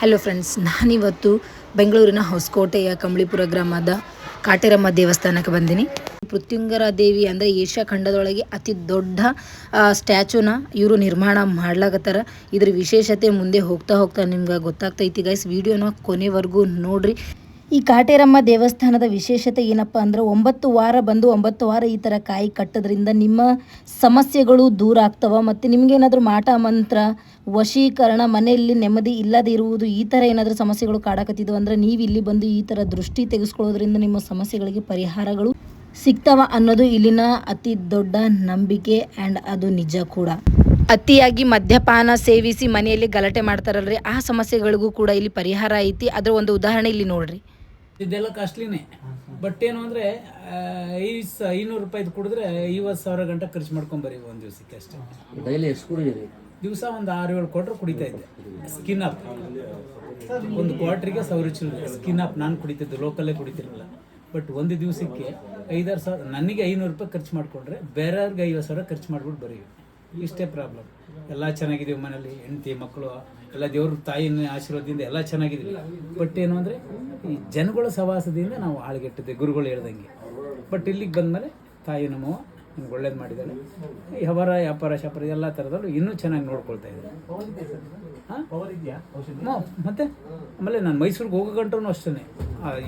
Hello friends ನಾನಿವತ್ತು ಬೆಂಗಳೂರಿನ ಹೊಸಕೋಟೆಯ ಕಂಬಳಿಪುರ ಗ್ರಾಮದ ಕಾಟೇರಮ್ಮ ದೇವಸ್ಥಾನಕ್ಕೆ ಬಂದೀನಿ. ಪೃಥ್ವಿಂಗರ ದೇವಿ ಅಂದರೆ ಏಷ್ಯಾ ಖಂಡದೊಳಗೆ ಅತಿ ದೊಡ್ಡ ಸ್ಟ್ಯಾಚುನ ಇವರು ನಿರ್ಮಾಣ ಮಾಡ್ಲಾಗತ್ತಾರ ಇದ್ರ ವಿಶೇಷತೆ ಮುಂದೆ ಹೋಗ್ತಾ ಹೋಗ್ತಾ ನಿಮ್ಗೆ ಗೊತ್ತಾಗ್ತೈತಿ ಗೈಸ್ ವಿಡಿಯೋನ ಕೊನೆವರೆಗೂ ನೋಡ್ರಿ. ಈ ಕಾಟೇರಮ್ಮ ದೇವಸ್ಥಾನದ ವಿಶೇಷತೆ ಏನಪ್ಪ ಅಂದ್ರೆ ಒಂಬತ್ತು ವಾರ ಬಂದು ಒಂಬತ್ತು ವಾರ ಈ ಥರ ಕಾಯಿ ಕಟ್ಟೋದ್ರಿಂದ ನಿಮ್ಮ ಸಮಸ್ಯೆಗಳು ದೂರ ಆಗ್ತವೆ ಮತ್ತು ನಿಮ್ಗೇನಾದರೂ ಮಾಟ ಮಂತ್ರ, ವಶೀಕರಣ, ಮನೆಯಲ್ಲಿ ನೆಮ್ಮದಿ ಇಲ್ಲದೆ ಇರುವುದು ಈ ಥರ ಏನಾದರೂ ಸಮಸ್ಯೆಗಳು ಕಾಡಕತ್ತಿದ್ವು ಅಂದ್ರೆ ನೀವು ಇಲ್ಲಿ ಬಂದು ಈ ಥರ ದೃಷ್ಟಿ ತೆಗೆಸ್ಕೊಳ್ಳೋದ್ರಿಂದ ನಿಮ್ಮ ಸಮಸ್ಯೆಗಳಿಗೆ ಪರಿಹಾರಗಳು ಸಿಗ್ತಾವ ಅನ್ನೋದು ಇಲ್ಲಿನ ಅತಿ ದೊಡ್ಡ ನಂಬಿಕೆ ಆ್ಯಂಡ್ ಅದು ನಿಜ ಕೂಡ. ಅತಿಯಾಗಿ ಮದ್ಯಪಾನ ಸೇವಿಸಿ ಮನೆಯಲ್ಲಿ ಗಲಾಟೆ ಮಾಡ್ತಾರಲ್ರಿ, ಆ ಸಮಸ್ಯೆಗಳಿಗೂ ಕೂಡ ಇಲ್ಲಿ ಪರಿಹಾರ ಐತಿ. ಅದರ ಒಂದು ಉದಾಹರಣೆ ಇಲ್ಲಿ ನೋಡ್ರಿ. ಇದೆಲ್ಲ ಕಾಸ್ಟ್ಲಿನೇ. ಬಟ್ ಏನು ಅಂದರೆ ಐದು ಸ ಐನೂರು ರೂಪಾಯಿದು ಕುಡಿದ್ರೆ ಐವತ್ತು ಸಾವಿರ ಗಂಟೆ ಖರ್ಚು ಮಾಡ್ಕೊಂಬರಿ ಒಂದು ದಿವಸಕ್ಕೆ ಅಷ್ಟೇ. ಡೈಲಿ ಎಷ್ಟು ಕುಡಿದಿರಿ ದಿವಸ ಒಂದು ಆರು ಏಳು ಕೊಟ್ರೆ ಕುಡಿತಾ ಇದ್ದೆ. ಸ್ಕಿನ್ ಅಪ್ ಒಂದು ಕ್ವಾಟ್ರಿಗೆ ಸಾವಿರ ಚಿಲ್ಲರೆ ಸ್ಕಿನ್ ಅಪ್ ನಾನು ಕುಡಿತಿದ್ದೆ ಲೋಕಲ್ಲೇ ಕುಡಿತಿರಲಿಲ್ಲ. ಬಟ್ ಒಂದು ದಿವಸಕ್ಕೆ ಐದಾರು ಸಾವಿರ ನನಗೆ ಐನೂರು ರೂಪಾಯಿ ಖರ್ಚು ಮಾಡಿಕೊಂಡ್ರೆ ಬೇರೆಯವ್ರಿಗೆ ಐವತ್ತು ಸಾವಿರ ಖರ್ಚು ಮಾಡ್ಬಿಟ್ಟು ಬರೀವಿ ಇಷ್ಟೇ ಪ್ರಾಬ್ಲಮ್ ಎಲ್ಲ ಚೆನ್ನಾಗಿದ್ದೀವಿ ಮನೇಲಿ ಹೆಂಡತಿ ಮಕ್ಕಳು ಎಲ್ಲ ದೇವ್ರ ತಾಯಿನ ಆಶೀರ್ವಾದದಿಂದ ಎಲ್ಲ ಚೆನ್ನಾಗಿದ್ವಿ ಬಟ್ ಏನು ಅಂದರೆ, ಈ ಜನಗಳ ಸವಾಸದಿಂದ ನಾವು ಹಾಳುಗೆಟ್ಟಿದ್ದೆ ಗುರುಗಳು ಹೇಳ್ದಂಗೆ. ಬಟ್ ಇಲ್ಲಿಗೆ ಬಂದಮೇಲೆ ತಾಯಿ ನಮ್ಮವ್ವ ನಿಮ್ಗೆ ಒಳ್ಳೇದು ಮಾಡಿದ್ದಾಳೆ. ವ್ಯವಹಾರ ವ್ಯಾಪಾರ ಶಾಪಾರ ಎಲ್ಲ ಥರದಲ್ಲೂ ಇನ್ನೂ ಚೆನ್ನಾಗಿ ನೋಡ್ಕೊಳ್ತಾ ಇದ್ದಾರೆ. ಹಾಂ? ಮತ್ತೆ? ಆಮೇಲೆ ನಾನು ಮೈಸೂರಿಗೆ ಹೋಗೋ ಅಷ್ಟೇ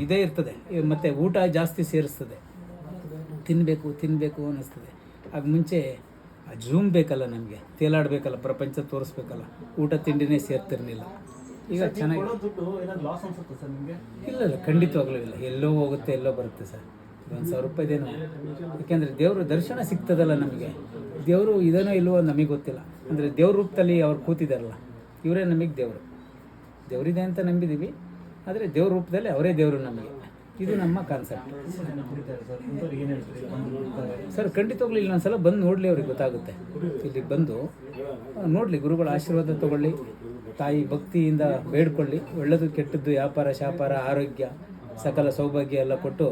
ಇದೇ ಇರ್ತದೆ. ಮತ್ತು ಮತ್ತೆ ಊಟ ಜಾಸ್ತಿ ಸೇರಿಸ್ತದೆ. ತಿನ್ನಬೇಕು ತಿನ್ನಬೇಕು ಅನ್ನಿಸ್ತದೆ. ಆಗ ಮುಂಚೆ ಜೂಮ್ ಬೇಕಲ್ಲ ನಮಗೆ. ತೇಲಾಡಬೇಕಲ್ಲ ಪ್ರಪಂಚ ತೋರಿಸ್ಬೇಕಲ್ಲ. ಊಟ ತಿಂಡಿನೇ ಸೇರ್ತಿರ್ಲಿಲ್ಲ. ಈಗ ಚೆನ್ನಾಗಿ ಇಲ್ಲ ಇಲ್ಲ ಖಂಡಿತವಾಗ್ಲೂ ಇಲ್ಲ. ಎಲ್ಲೋ ಹೋಗುತ್ತೆ ಎಲ್ಲೋ ಬರುತ್ತೆ ಸರ್. ಒಂದು ಸಾವಿರ ರೂಪಾಯಿದೇನೋ ಯಾಕೆಂದರೆ ದೇವರ ದರ್ಶನ ಸಿಗ್ತದಲ್ಲ ನಮಗೆ. ದೇವರು ಇದೇನೋ ಇಲ್ವೋ ನಮಗೆ ಗೊತ್ತಿಲ್ಲ. ಅಂದರೆ ದೇವ್ರ ರೂಪದಲ್ಲಿ ಅವ್ರು ಕೂತಿದ್ದಾರಲ್ಲ ಇವರೇ ನಮಗೆ ದೇವರು. ದೇವರಿದೆ ಅಂತ ನಂಬಿದ್ದೀವಿ ಆದರೆ ದೇವ್ರ ರೂಪದಲ್ಲಿ ಅವರೇ ದೇವರು ನಮಗೆ. ಇದು ನಮ್ಮ ಕಾನ್ಸೆಪ್ಟ್ ಸರ್ ಖಂಡಿತವಾಗ್ಲೂ ಇಲ್ಲಿ ಒಂದ್ಸಲ ಬಂದು ನೋಡಲಿ ಅವ್ರಿಗೆ ಗೊತ್ತಾಗುತ್ತೆ. ಇಲ್ಲಿ ಬಂದು ನೋಡಲಿ, ಗುರುಗಳ ಆಶೀರ್ವಾದ ತಗೊಳ್ಳಿ, ತಾಯಿ ಭಕ್ತಿಯಿಂದ ಬೇಡ್ಕೊಳ್ಳಿ. ಒಳ್ಳೆಯದು ಕೆಟ್ಟದ್ದು, ವ್ಯಾಪಾರ, ಶಾಪಾರ, ಆರೋಗ್ಯ, ಸಕಲ ಸೌಭಾಗ್ಯ ಎಲ್ಲ ಕೊಟ್ಟು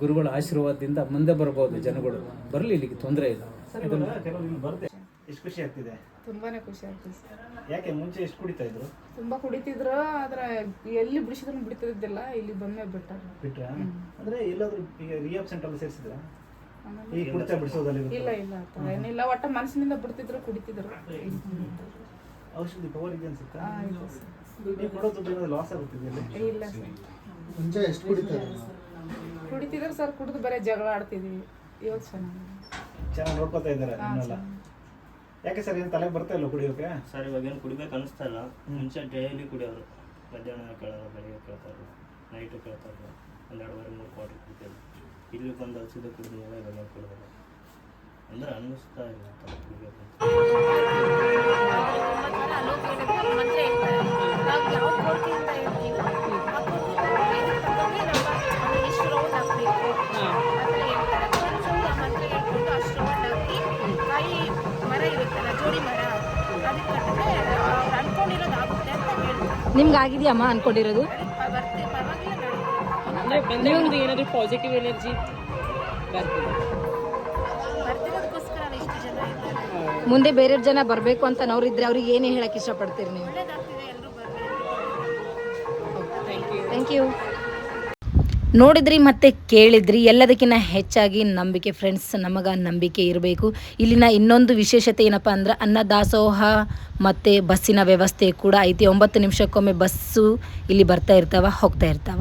ಗುರುಗಳ ಆಶೀರ್ವಾದದಿಂದ ಮುಂದೆ ಬರ್ಬೋದು ಜನಗಳು. ಬರಲಿ, ಇಲ್ಲಿಗೆ ತೊಂದರೆ ಇಲ್ಲ. ಎಷ್ಟು ಖುಷಿ ಆಗ್ತಿದೆ? ತುಂಬಾನೇ ಖುಷಿ ಆಗ್ತಿದೆ ಸರ್. ಯಾಕೆ ಮುಂಚೆ ಎಷ್ಟು ಕುಡಿತಾ ಇದ್ರು? ತುಂಬಾ ಕುಡಿತಿದ್ರು ಆದ್ರೆ ಎಲ್ಲಿ ಬಿಡಿಸಿದ್ರು ಬಿಡ್ತಿದ್ದಿಲ್ಲ ಇಲ್ಲಿ ಬಂದ್ಮೇಲೆ ಬಿಟ್ಟ ಬಿಟ್ರ? ಅಂದ್ರೆ ಎಲ್ಲಾದ್ರೂ ಈಗ ರಿಯಾಬ್ ಸೆಂಟರ್ ಅಲ್ಲಿ ಸೇರಿಸಿದ್ರ? ಈ ಕುಡಿತಾ ಬಿಡಿಸೋದಲ್ಲಿ ಇಲ್ಲ ಇಲ್ಲ ಆ ಥರ ಏನಿಲ್ಲ ಒಟ್ಟ ಮನಸ್ಸಿನಿಂದ ಬಿಡ್ತಿದ್ರು ಕುಡಿತಿದ್ರು. ಔಷಧಿ ಪವರ್ ಇದೆ ಅನ್ಸುತ್ತಾ? ಆ, ಇದೆ ಸರ್. ನೀವು ಕೊಡೋ ದುಡ್ಡು ಏನಾದ್ರು ಲಾಸ್ ಆಗುತ್ತಿದೆ ಇಲ್ಲ ಸರ್. ಮುಂಚೆ ಎಷ್ಟು ಕುಡಿತಾರೆ ಕುಡಿತಿದ್ರು ಸರ್ ಕುಡಿದು ಬರೀ ಜಗಳ ಆಡ್ತಿದೀವಿ. ಇವತ್ತು ಚೆನ್ನಾಗಿ ಚೆನ್ನಾಗಿ ನೋಡ್ಕೊತಾ ಇದ್ದಾರೆ ಹಾ, ನಿಮ್ಮನ್ನೆಲ್ಲ. ಯಾಕೆ ಸರ್ ಏನು ತಲೆಗೆ ಬರ್ತಾ ಇಲ್ಲ ಕುಡಿಯೋಕೆ? ಸರ್ ಇವಾಗ ಏನು ಕುಡಿಬೇಕು ಅನಿಸ್ತಾ ಇಲ್ಲ. ಮುಂಚೆ ಡೈಲಿ ಕುಡಿಯೋರು. ಮಧ್ಯಾಹ್ನ ಕೇಳೋರು ಬೆಳಿಗ್ಗೆ ಕೇಳ್ತಾರೆ ನೈಟು ಕೇಳ್ತಾರೆ ಒಂದೆರಡುವರೆ ಮೂರು ಕ್ವಾರ್ಟರ್ ಕುಡಿತಾರೆ ಇಲ್ಲಿ ಬಂದು ಅಲ್ಸಿದ ಕುಡಿದ ಮೇಲೆ ಇವಾಗ ಕುಡಿದ್ರು ಅಂದ್ರೆ ಅನ್ನಿಸ್ತಾ ಇಲ್ಲ ಕುಡಿಬೇಕು ನಿಮ್ಗೆ ಆಗಿದೆಯಮ್ಮ ಅನ್ಕೊಂಡಿರೋದು? ಏನಾದರೂ ಪಾಸಿಟಿವ್ ಎನರ್ಜಿ ಮುಂದೆ ಬೇರೆ ಜನ ಬರಬೇಕು ಅಂತ ಇದ್ರೆ ಅವ್ರಿಗೆ ಏನೇ ಹೇಳಕ್ ಇಷ್ಟಪಡ್ತೀರಿ ನೀವು? ಥ್ಯಾಂಕ್ ಯು ನೋಡಿದ್ರಿ ಮತ್ತೆ ಕೇಳಿದ್ರಿ ಎಲ್ಲದಕ್ಕಿಂತ ಹೆಚ್ಚಾಗಿ ನಂಬಿಕೆ ಫ್ರೆಂಡ್ಸ್ ನಮಗೆ ನಂಬಿಕೆ ಇರಬೇಕು. ಇಲ್ಲಿನ ಇನ್ನೊಂದು ವಿಶೇಷತೆ ಏನಪ್ಪ ಅಂದ್ರೆ ಅನ್ನದಾಸೋಹ ಮತ್ತು ಬಸ್ಸಿನ ವ್ಯವಸ್ಥೆ ಕೂಡ ಐತಿ. ಒಂಬತ್ತು ನಿಮಿಷಕ್ಕೊಮ್ಮೆ ಬಸ್ಸು ಇಲ್ಲಿ ಬರ್ತಾ ಇರ್ತಾವ, ಹೋಗ್ತಾ ಇರ್ತಾವ.